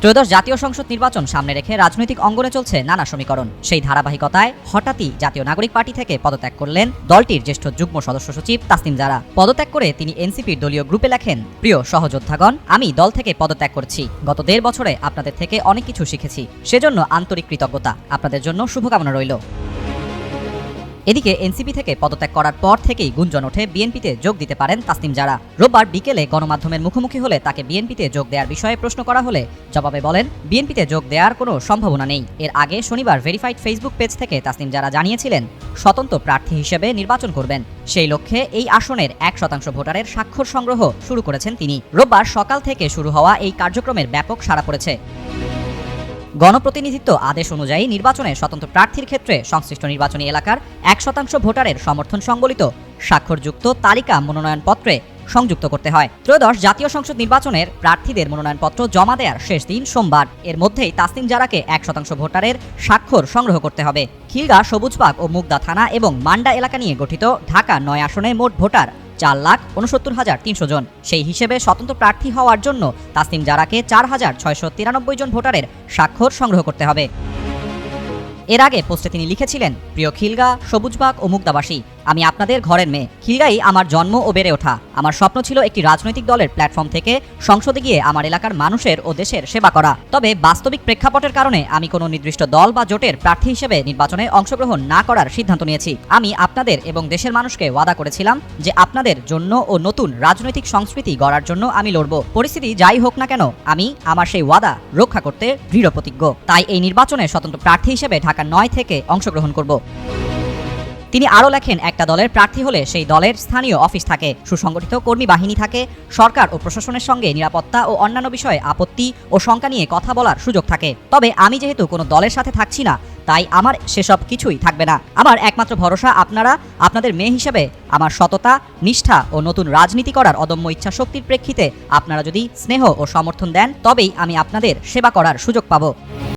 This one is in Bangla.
ত্রয়োদশ জাতীয় সংসদ নির্বাচন সামনে রেখে রাজনৈতিক অঙ্গনে চলছে নানা সমীকরণ। সেই ধারাবাহিকতায় হঠাৎই জাতীয় নাগরিক পার্টি থেকে পদত্যাগ করলেন দলটির জ্যেষ্ঠ যুগ্ম সদস্য সচিব তাসনিম জারা। পদত্যাগ করে তিনি এনসিপির দলীয় গ্রুপে লেখেন, প্রিয় সহযোদ্ধাগণ, আমি দল থেকে পদত্যাগ করছি। গত দেড় বছরে আপনাদের থেকে অনেক কিছু শিখেছি। সেজন্য আন্তরিক কৃতজ্ঞতা। আপনাদের জন্য শুভকামনা রইল। এদিকে এনসিপি থেকে পদত্যাগ করার পর থেকেই গুঞ্জন ওঠে বিএনপিতে যোগ দিতে পারেন তাসনিম জারা। রোববার বিকেলে গণমাধ্যমের মুখোমুখি হলে তাকে বিএনপিতে যোগ দেওয়ার বিষয়ে প্রশ্ন করা হলে জবাবে বলেন, বিএনপিতে যোগ দেওয়ার কোনো সম্ভাবনা নেই। এর আগে শনিবার ভেরিফাইড ফেসবুক পেজ থেকে তাসনিম জারা জানিয়েছিলেন, স্বতন্ত্র প্রার্থী হিসেবে নির্বাচন করবেন। সেই লক্ষ্যে এই আসনের এক শতাংশ ভোটারের স্বাক্ষর সংগ্রহ শুরু করেছেন তিনি। রোববার সকাল থেকে শুরু হওয়া এই কার্যক্রমের ব্যাপক সাড়া পড়েছে। গণপ্রতিনিধিত্ব আদেশ অনুযায়ী নির্বাচনে স্বতন্ত্র প্রার্থীর ক্ষেত্রে সংশ্লিষ্ট নির্বাচনী এলাকার এক শতাংশ ভোটারের সমর্থন সংবলিত স্বাক্ষরযুক্ত তালিকা মনোনয়নপত্রে সংযুক্ত করতে হয়। ত্রয়োদশ জাতীয় সংসদ নির্বাচনের প্রার্থীদের মনোনয়নপত্র জমা দেওয়ার শেষ দিন সোমবার। এর মধ্যেই তাসনিম জারাকে এক শতাংশ ভোটারের স্বাক্ষর সংগ্রহ করতে হবে। খিলগা, সবুজবাগ ও মুগদা থানা এবং মান্ডা এলাকা নিয়ে গঠিত ঢাকা নয় আসনে মোট ভোটার চার লাখ উনসত্তর হাজার তিনশো জন। সেই হিসেবে স্বতন্ত্র প্রার্থী হওয়ার জন্য তাসনিম জারাকে চার হাজার ছয়শো তিরানব্বই জন ভোটারের স্বাক্ষর সংগ্রহ করতে হবে। এর আগে পোস্টে তিনি লিখেছিলেন, প্রিয় খিলগা সবুজবাগ ও মুক্তাবাসী আমি আপনাদের ঘরের মেয়ে। খিলগাই আমার জন্ম ও বেড়ে ওঠা। আমার স্বপ্ন ছিল একটি রাজনৈতিক দলের প্ল্যাটফর্ম থেকে সংসদে গিয়ে আমার এলাকার মানুষের ও দেশের সেবা করা। তবে বাস্তবিক প্রেক্ষাপটের কারণে আমি কোনো নির্দিষ্ট দল বা জোটের প্রার্থী হিসেবে নির্বাচনে অংশগ্রহণ না করার সিদ্ধান্ত নিয়েছি। আমি আপনাদের এবং দেশের মানুষকে ওয়াদা করেছিলাম যে আপনাদের জন্য ও নতুন রাজনৈতিক সংস্কৃতি গড়ার জন্য আমি লড়ব। পরিস্থিতি যাই হোক না কেন, আমি আমার সেই ওয়াদা রক্ষা করতে দৃঢ় প্রতিজ্ঞ। তাই এই নির্বাচনে স্বতন্ত্র প্রার্থী হিসেবে ঢাকা নয় থেকে অংশগ্রহণ করব। তিনি আরও লেখেন, একটা দলের প্রার্থী হলে সেই দলের স্থানীয় অফিস থাকে, সুসংগঠিত কর্মী বাহিনী থাকে, সরকার ও প্রশাসনের সঙ্গে নিরাপত্তা ও অন্যান্য বিষয়ে আপত্তি ও শঙ্কা নিয়ে কথা বলার সুযোগ থাকে। তবে আমি যেহেতু কোনো দলের সাথে থাকছি না, তাই আমার সেসব কিছুই থাকবে না। আমার একমাত্র ভরসা আপনারা, আপনাদের মেয়ে হিসেবে, আমার সততা, নিষ্ঠা ও নতুন রাজনীতি করার অদম্য ইচ্ছা শক্তির প্রেক্ষিতে আপনারা যদি স্নেহ ও সমর্থন দেন, তবেই আমি আপনাদের সেবা করার সুযোগ পাবো।